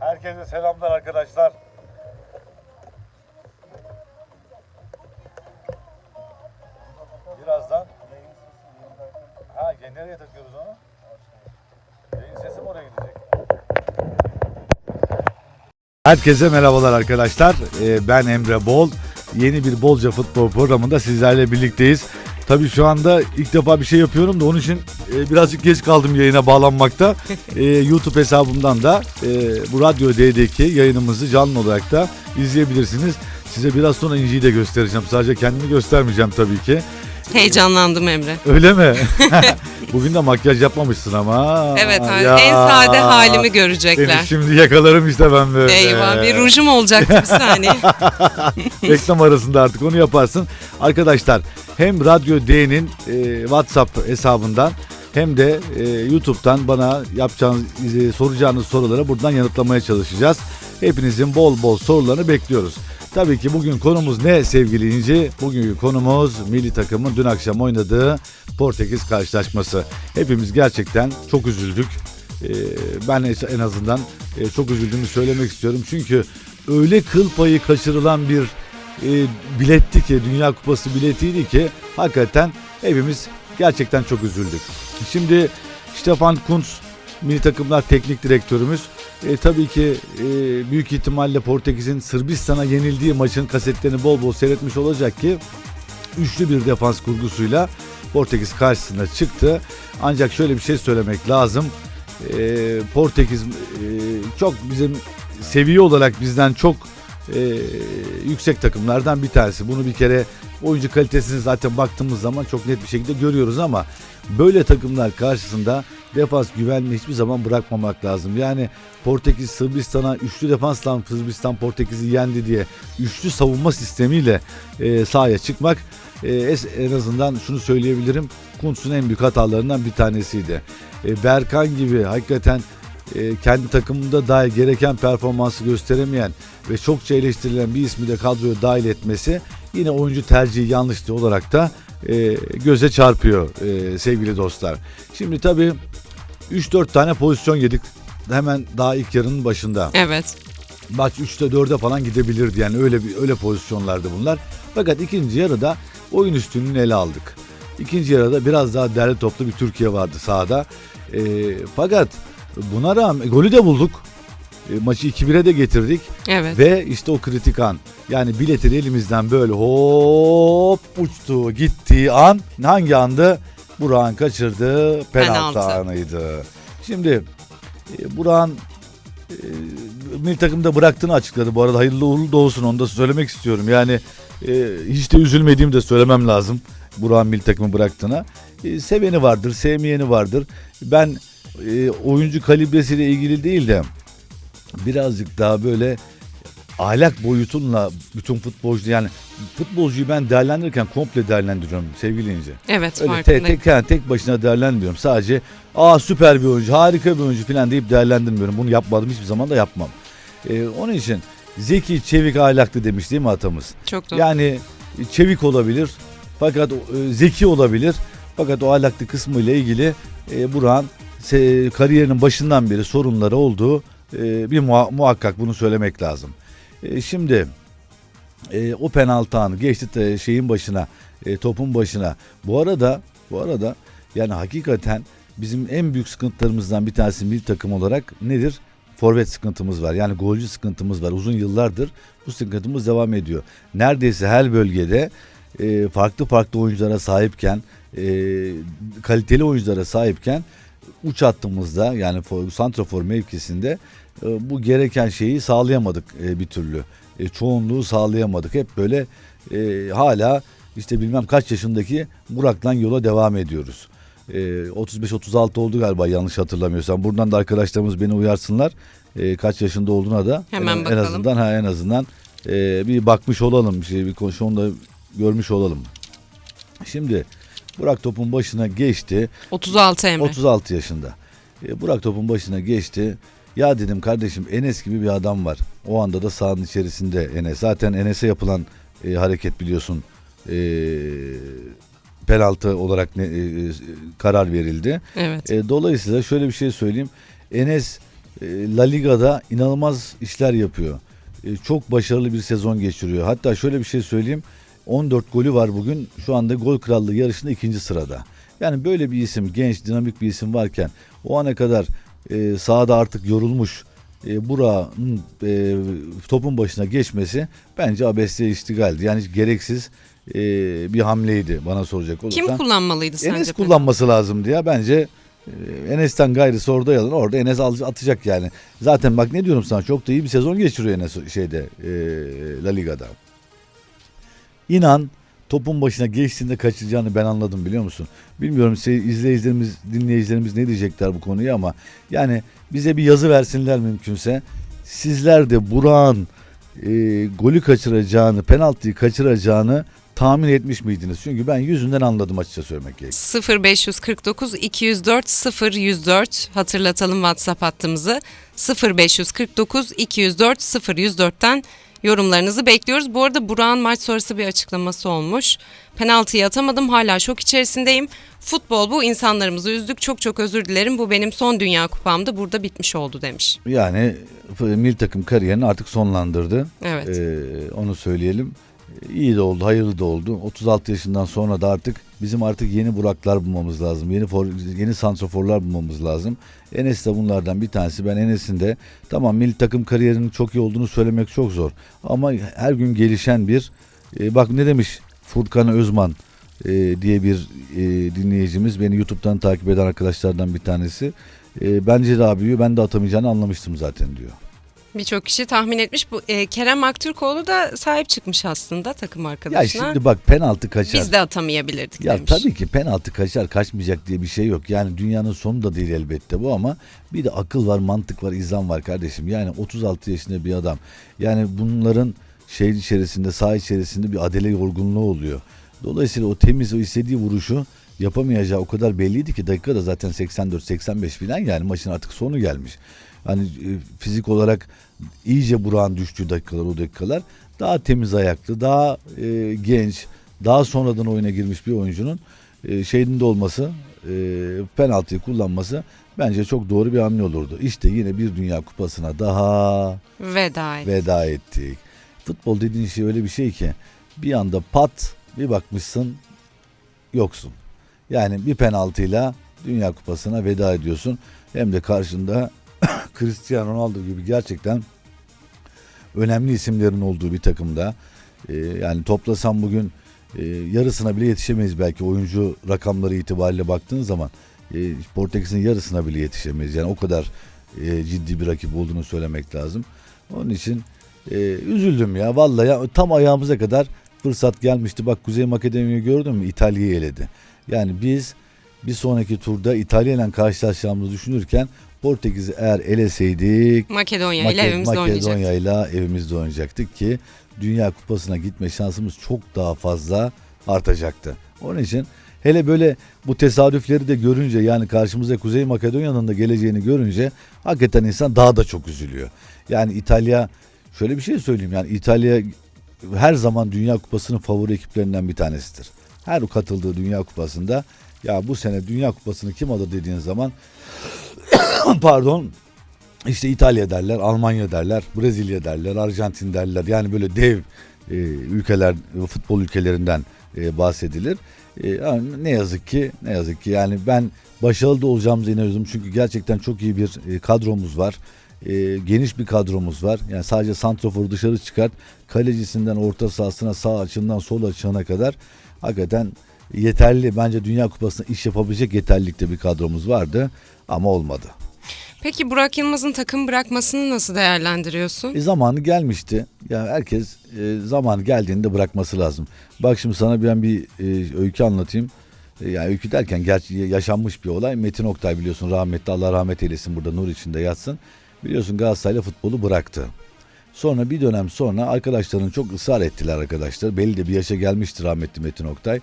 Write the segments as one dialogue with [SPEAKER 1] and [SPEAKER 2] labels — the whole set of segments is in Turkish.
[SPEAKER 1] Herkese selamlar arkadaşlar. Birazdan Ha nereye takıyoruz onu? Yayın sesi mi oraya gidecek? Herkese merhabalar arkadaşlar. Ee, Ben Emre Bol. Yeni bir Bolca Futbol programında sizlerle birlikteyiz. Tabii şu anda ilk defa bir şey yapıyorum da onun için e, birazcık geç kaldım yayına bağlanmakta. Ee, YouTube hesabımdan da e, bu Radyo D'deki yayınımızı canlı olarak da izleyebilirsiniz. Size biraz sonra İnci'yi de göstereceğim. Sadece kendimi göstermeyeceğim tabii ki.
[SPEAKER 2] Heyecanlandım Emre.
[SPEAKER 1] Öyle mi? Bugün de makyaj yapmamışsın ama.
[SPEAKER 2] Evet abi,
[SPEAKER 1] Ya.
[SPEAKER 2] en sade halimi
[SPEAKER 1] Seni
[SPEAKER 2] görecekler.
[SPEAKER 1] şimdi yakalarım işte ben böyle.
[SPEAKER 2] Eyvah bir rujum olacaktı bir saniye.
[SPEAKER 1] Reklam arasında artık onu yaparsın. Arkadaşlar hem Radyo D'nin e, WhatsApp hesabından hem de e, YouTube'dan bana yapacağınız, e, soracağınız sorulara buradan yanıtlamaya çalışacağız. Hepinizin bol bol sorularını bekliyoruz. Tabii ki bugün konumuz ne sevgili İnci? Bugünkü konumuz milli takımın dün akşam oynadığı Portekiz karşılaşması. Hepimiz gerçekten çok üzüldük. Ee, ben en azından e, çok üzüldüğümü söylemek istiyorum. Çünkü öyle kıl payı kaçırılan bir e, biletti ki, Dünya Kupası biletiydi ki hakikaten hepimiz gerçekten çok üzüldük. Şimdi Stefan Kuntz milli takımlar teknik direktörümüz e, tabii ki e, büyük ihtimalle Portekiz'in Sırbistan'a yenildiği maçın kasetlerini bol bol seyretmiş olacak ki üçlü bir defans kurgusuyla Portekiz karşısına çıktı. Ancak şöyle bir şey söylemek lazım. E, Portekiz e, çok bizim seviye olarak bizden çok e, yüksek takımlardan bir tanesi. Bunu bir kere oyuncu kalitesini zaten baktığımız zaman çok net bir şekilde görüyoruz ama böyle takımlar karşısında defans güvenliği hiçbir zaman bırakmamak lazım. Yani Portekiz Sırbistan'a üçlü defansla Sırbistan Portekiz'i yendi diye üçlü savunma sistemiyle e, sahaya çıkmak e, en azından şunu söyleyebilirim. Kuntz'un en büyük hatalarından bir tanesiydi. E, Berkan gibi hakikaten e, kendi takımında dahi gereken performansı gösteremeyen ve çokça eleştirilen bir ismi de kadroya dahil etmesi yine oyuncu tercihi yanlıştı olarak da e, göze çarpıyor e, sevgili dostlar. Şimdi tabii 3-4 tane pozisyon yedik hemen daha ilk yarının başında.
[SPEAKER 2] Evet.
[SPEAKER 1] Maç 3'te 4'e falan gidebilirdi yani öyle bir öyle pozisyonlardı bunlar. Fakat ikinci yarıda oyun üstünlüğünü ele aldık. İkinci yarıda biraz daha derli toplu bir Türkiye vardı sahada. E, fakat buna rağmen golü de bulduk. E, maçı 2-1'e de getirdik.
[SPEAKER 2] Evet.
[SPEAKER 1] Ve işte o kritik an. Yani biletin elimizden böyle hop uçtu gittiği an hangi andı? Burak'ın kaçırdığı penaltı,
[SPEAKER 2] Penaltı.
[SPEAKER 1] anıydı. Şimdi e, Burak'ın e, milli takımda bıraktığını açıkladı. Bu arada hayırlı uğurlu da olsun onu da söylemek istiyorum. Yani e, hiç de üzülmediğimi de söylemem lazım. Burak'ın milli takımı bıraktığına. E, seveni vardır, sevmeyeni vardır. Ben e, oyuncu kalibresiyle ilgili değil de birazcık daha böyle ahlak boyutunla bütün futbolcu yani futbolcuyu ben değerlendirirken komple değerlendiriyorum sevgili İnce.
[SPEAKER 2] Evet
[SPEAKER 1] Öyle tek, tek, yani tek başına değerlendirmiyorum. Sadece aa süper bir oyuncu, harika bir oyuncu falan deyip değerlendirmiyorum. Bunu yapmadım hiçbir zaman da yapmam. Ee, onun için zeki, çevik, ahlaklı demiş değil mi atamız?
[SPEAKER 2] Çok doğru.
[SPEAKER 1] Yani çevik olabilir fakat e, zeki olabilir. Fakat o ahlaklı kısmı ile ilgili e, se- kariyerinin başından beri sorunları olduğu e, bir muha- muhakkak bunu söylemek lazım. E, şimdi e, o penaltı anı geçti şeyin başına, topun başına. Bu arada bu arada yani hakikaten bizim en büyük sıkıntılarımızdan bir tanesi milli takım olarak nedir? Forvet sıkıntımız var. Yani golcü sıkıntımız var. Uzun yıllardır bu sıkıntımız devam ediyor. Neredeyse her bölgede farklı farklı oyunculara sahipken, kaliteli oyunculara sahipken uç hattımızda yani for- santrafor mevkisinde e, bu gereken şeyi sağlayamadık e, bir türlü. E, çoğunluğu sağlayamadık. Hep böyle hala işte bilmem kaç yaşındaki Burak'la yola devam ediyoruz. E, 35-36 oldu galiba yanlış hatırlamıyorsam. Buradan da arkadaşlarımız beni uyarsınlar. Kaç yaşında olduğuna da
[SPEAKER 2] Hemen
[SPEAKER 1] en, en azından ha en azından bir bakmış olalım. Bir şey bir konuş onu da görmüş olalım. Şimdi Burak topun başına geçti.
[SPEAKER 2] 36 Emre.
[SPEAKER 1] 36 yaşında. E, Burak topun başına geçti. Ya dedim kardeşim Enes gibi bir adam var. O anda da sahanın içerisinde Enes. Zaten Enes'e yapılan e, hareket biliyorsun. E, penaltı olarak ne, e, e, karar verildi.
[SPEAKER 2] Evet.
[SPEAKER 1] E, dolayısıyla şöyle bir şey söyleyeyim. Enes e, La Liga'da inanılmaz işler yapıyor. E, çok başarılı bir sezon geçiriyor. Hatta şöyle bir şey söyleyeyim. 14 golü var bugün. Şu anda gol krallığı yarışında ikinci sırada. Yani böyle bir isim, genç, dinamik bir isim varken o ana kadar e, sahada artık yorulmuş e, Burak'ın e, topun başına geçmesi bence abesle iştigaldi. Yani gereksiz e, bir hamleydi bana soracak olursan.
[SPEAKER 2] Kim kullanmalıydı sence?
[SPEAKER 1] Enes kullanması lazımdı ya bence. e, Enes'ten gayrısı orada yalan. Orada Enes atacak yani. Zaten bak ne diyorum sana çok da iyi bir sezon geçiriyor Enes şeyde e, La Liga'da. İnan topun başına geçtiğinde kaçıracağını ben anladım biliyor musun? Bilmiyorum izleyicilerimiz, dinleyicilerimiz ne diyecekler bu konuya ama yani bize bir yazı versinler mümkünse. Sizler de Burak'ın e, golü kaçıracağını, penaltıyı kaçıracağını tahmin etmiş miydiniz? Çünkü ben yüzünden anladım açıkça söylemek gerekirse.
[SPEAKER 2] 0549 204 0104 hatırlatalım WhatsApp hattımızı. 0549 204 0104'ten yorumlarınızı bekliyoruz. Bu arada Burak'ın maç sonrası bir açıklaması olmuş. Penaltıyı atamadım hala şok içerisindeyim. Futbol bu insanlarımızı üzdük çok çok özür dilerim. Bu benim son dünya kupamdı burada bitmiş oldu demiş.
[SPEAKER 1] Yani milli takım kariyerini artık sonlandırdı.
[SPEAKER 2] Evet.
[SPEAKER 1] Ee, onu söyleyelim. İyi de oldu, hayırlı da oldu. 36 yaşından sonra da artık bizim artık yeni Buraklar bulmamız lazım. Yeni for, yeni santroforlar bulmamız lazım. Enes de bunlardan bir tanesi. Ben Enes'in de tamam milli takım kariyerinin çok iyi olduğunu söylemek çok zor. Ama her gün gelişen bir e, bak ne demiş Furkan Özman e, diye bir e, dinleyicimiz beni YouTube'dan takip eden arkadaşlardan bir tanesi. E, bence de abi diyor ben de atamayacağını anlamıştım zaten diyor.
[SPEAKER 2] Birçok kişi tahmin etmiş. Bu e, Kerem Aktürkoğlu da sahip çıkmış aslında takım
[SPEAKER 1] Ya
[SPEAKER 2] arkadaşına.
[SPEAKER 1] şimdi bak penaltı kaçar.
[SPEAKER 2] Biz de atamayabilirdik
[SPEAKER 1] Ya
[SPEAKER 2] demiş.
[SPEAKER 1] tabii ki penaltı kaçar kaçmayacak diye bir şey yok. Yani dünyanın sonu da değil elbette bu ama bir de akıl var, mantık var, izan var kardeşim. Yani 36 yaşında bir adam. Yani bunların şey içerisinde, saha içerisinde bir adele yorgunluğu oluyor. Dolayısıyla o temiz, o istediği vuruşu yapamayacağı o kadar belliydi ki dakikada zaten 84-85 falan yani maçın artık sonu gelmiş. Hani e, fizik olarak iyice Burak'ın düştüğü dakikalar o dakikalar daha temiz ayaklı, daha e, genç, daha sonradan oyuna girmiş bir oyuncunun e, şeyinde olması, e, penaltıyı kullanması bence çok doğru bir hamle olurdu. İşte yine bir Dünya Kupası'na daha
[SPEAKER 2] Veda et.
[SPEAKER 1] veda ettik. Futbol dediğin şey öyle bir şey ki bir anda pat bir bakmışsın yoksun. Yani bir penaltıyla Dünya Kupası'na veda ediyorsun. Hem de karşında Cristiano Ronaldo gibi gerçekten önemli isimlerin olduğu bir takımda. Ee, yani toplasam bugün e, yarısına bile yetişemeyiz belki oyuncu rakamları itibariyle baktığın zaman. E, Portekiz'in yarısına bile yetişemeyiz. Yani o kadar e, ciddi bir rakip olduğunu söylemek lazım. Onun için üzüldüm ya. Vallahi tam ayağımıza kadar fırsat gelmişti. Bak Kuzey Makedonya'yı gördün mü? İtalya'yı eledi. Yani biz bir sonraki turda İtalya ile karşılaşacağımızı düşünürken Portekiz'i eğer eleseydik
[SPEAKER 2] Makedonya ile evimizde.
[SPEAKER 1] Makedonya ile evimizde oynayacaktık ki Dünya Kupası'na gitme şansımız çok daha fazla artacaktı. Onun için hele böyle bu tesadüfleri de görünce yani karşımıza Kuzey Makedonya'nın da geleceğini görünce hakikaten insan daha da çok üzülüyor. Yani İtalya şöyle bir şey söyleyeyim yani İtalya her zaman Dünya Kupası'nın favori ekiplerinden bir tanesidir. Her katıldığı Dünya Kupası'nda ya bu sene Dünya Kupası'nı kim alır dediğin zaman pardon işte İtalya derler, Almanya derler, Brezilya derler, Arjantin derler. Yani böyle dev e, ülkeler, futbol ülkelerinden e, bahsedilir. E, ne yazık ki, ne yazık ki yani ben başarılı da olacağımıza inanıyorum. Çünkü gerçekten çok iyi bir e, kadromuz var. E, geniş bir kadromuz var. Yani sadece santroforu dışarı çıkart, kalecisinden orta sahasına, sağ açığından sol açığına kadar hakikaten yeterli. Bence Dünya Kupası'nda iş yapabilecek yeterlilikte bir kadromuz vardı ama olmadı.
[SPEAKER 2] Peki Burak Yılmaz'ın takım bırakmasını nasıl değerlendiriyorsun?
[SPEAKER 1] E, zamanı gelmişti. Yani herkes e, zamanı geldiğinde bırakması lazım. Bak şimdi sana ben bir e, öykü anlatayım. E, yani öykü derken gerçi yaşanmış bir olay. Metin Oktay biliyorsun rahmetli Allah rahmet eylesin burada nur içinde yatsın. Biliyorsun Galatasaray'la futbolu bıraktı. Sonra bir dönem sonra arkadaşlarının çok ısrar ettiler arkadaşlar. Belli de bir yaşa gelmişti rahmetli Metin Oktay.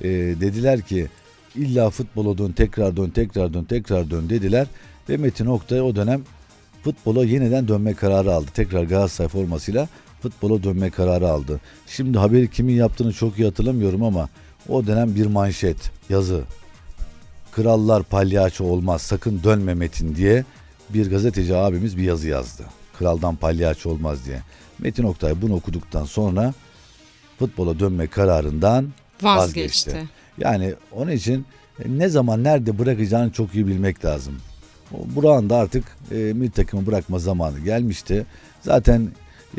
[SPEAKER 1] E, dediler ki illa futbola dön tekrar dön tekrar dön tekrar dön dediler. Ve Metin Oktay o dönem futbola yeniden dönme kararı aldı. Tekrar Galatasaray formasıyla futbola dönme kararı aldı. Şimdi haberi kimin yaptığını çok iyi hatırlamıyorum ama o dönem bir manşet, yazı. Krallar palyaço olmaz sakın dönme Metin diye bir gazeteci abimiz bir yazı yazdı. Kraldan palyaço olmaz diye. Metin Oktay bunu okuduktan sonra futbola dönme kararından
[SPEAKER 2] Vazgeçti.
[SPEAKER 1] vazgeçti. Yani onun için e, ne zaman nerede bırakacağını çok iyi bilmek lazım. Burak'ın da artık e, milli takımı bırakma zamanı gelmişti. Zaten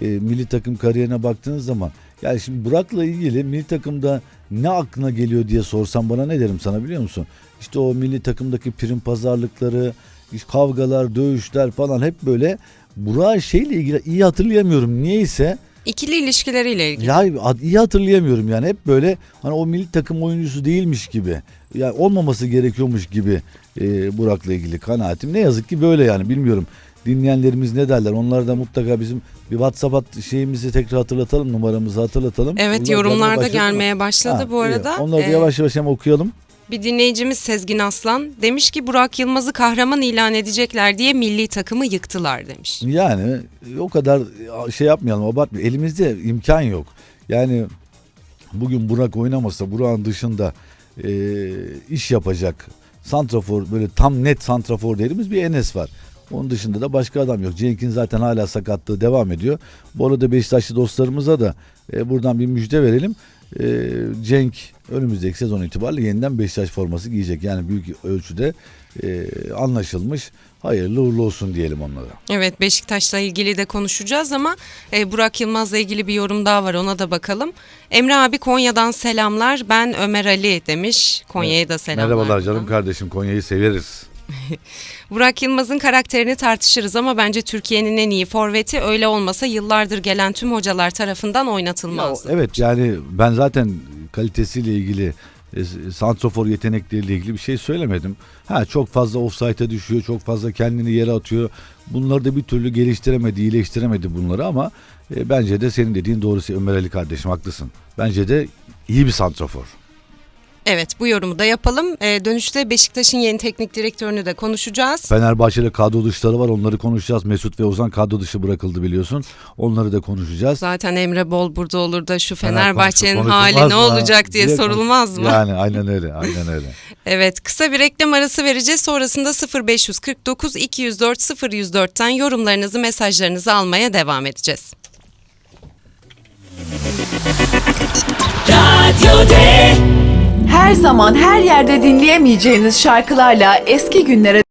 [SPEAKER 1] e, milli takım kariyerine baktığınız zaman yani şimdi Burak'la ilgili milli takımda ne aklına geliyor diye sorsam bana ne derim sana biliyor musun? İşte o milli takımdaki prim pazarlıkları, işte kavgalar, dövüşler falan hep böyle Burak'ı şeyle ilgili iyi hatırlayamıyorum. Niyeyse
[SPEAKER 2] İkili ilişkileriyle ilgili.
[SPEAKER 1] ya iyi hatırlayamıyorum yani hep böyle hani o milli takım oyuncusu değilmiş gibi. Yani olmaması gerekiyormuş gibi e, Burak'la ilgili kanaatim. Ne yazık ki böyle yani bilmiyorum. Dinleyenlerimiz ne derler? Onlar da mutlaka bizim bir WhatsApp hat- şeyimizi tekrar hatırlatalım, numaramızı hatırlatalım.
[SPEAKER 2] Evet
[SPEAKER 1] Bunlar
[SPEAKER 2] yorumlarda
[SPEAKER 1] başladı mı?
[SPEAKER 2] gelmeye başladı
[SPEAKER 1] Ha,
[SPEAKER 2] bu
[SPEAKER 1] iyi.
[SPEAKER 2] arada.
[SPEAKER 1] Onları da
[SPEAKER 2] Ee,
[SPEAKER 1] yavaş yavaş hem okuyalım.
[SPEAKER 2] Bir dinleyicimiz Sezgin Aslan demiş ki Burak Yılmaz'ı kahraman ilan edecekler diye milli takımı yıktılar demiş.
[SPEAKER 1] Yani o kadar şey yapmayalım, abartmayalım. Elimizde imkan yok. Yani bugün Burak oynamasa Burak'ın dışında e, iş yapacak santrafor böyle tam net santrafor dediğimiz bir Enes var. Onun dışında da başka adam yok. Cenk'in zaten hala sakatlığı devam ediyor. Bu arada Beşiktaşlı dostlarımıza da e, buradan bir müjde verelim. E, Cenk önümüzdeki sezon itibariyle yeniden Beşiktaş forması giyecek. Yani büyük ölçüde e, anlaşılmış. Hayırlı uğurlu olsun diyelim onlara.
[SPEAKER 2] Evet Beşiktaş'la ilgili de konuşacağız ama e, Burak Yılmaz'la ilgili bir yorum daha var ona da bakalım. Emre abi Konya'dan selamlar ben Ömer Ali demiş. Konya'ya da selamlar.
[SPEAKER 1] Merhabalar canım kardeşim Konya'yı severiz.
[SPEAKER 2] Burak Yılmaz'ın karakterini tartışırız ama bence Türkiye'nin en iyi forveti öyle olmasa yıllardır gelen tüm hocalar tarafından
[SPEAKER 1] Ya,
[SPEAKER 2] oynatılmazdı.
[SPEAKER 1] evet yani ben zaten kalitesiyle ilgili e, santrofor yetenekleriyle ilgili bir şey söylemedim. Ha çok fazla offside'e düşüyor, çok fazla kendini yere atıyor. Bunları da bir türlü geliştiremedi, iyileştiremedi bunları ama e, bence de senin dediğin doğrusu Ömer Ali kardeşim haklısın. Bence de iyi bir santrofor.
[SPEAKER 2] Evet bu yorumu da yapalım. E, dönüşte Beşiktaş'ın yeni teknik direktörünü de konuşacağız.
[SPEAKER 1] Fenerbahçe'de kadro dışları var onları konuşacağız. Mesut ve Ozan kadro dışı bırakıldı biliyorsun. Onları da konuşacağız.
[SPEAKER 2] Zaten Emre Bol burada olur da şu
[SPEAKER 1] Fener
[SPEAKER 2] Fenerbahçe'nin hali ne olacak
[SPEAKER 1] diye
[SPEAKER 2] sorulmaz mı?
[SPEAKER 1] Yani aynen öyle, aynen öyle.
[SPEAKER 2] Evet kısa bir reklam arası vereceğiz. Sonrasında 0549 204 0104'ten yorumlarınızı mesajlarınızı almaya devam edeceğiz.
[SPEAKER 3] Radyo D.
[SPEAKER 4] Her zaman her yerde dinleyemeyeceğiniz şarkılarla eski günlere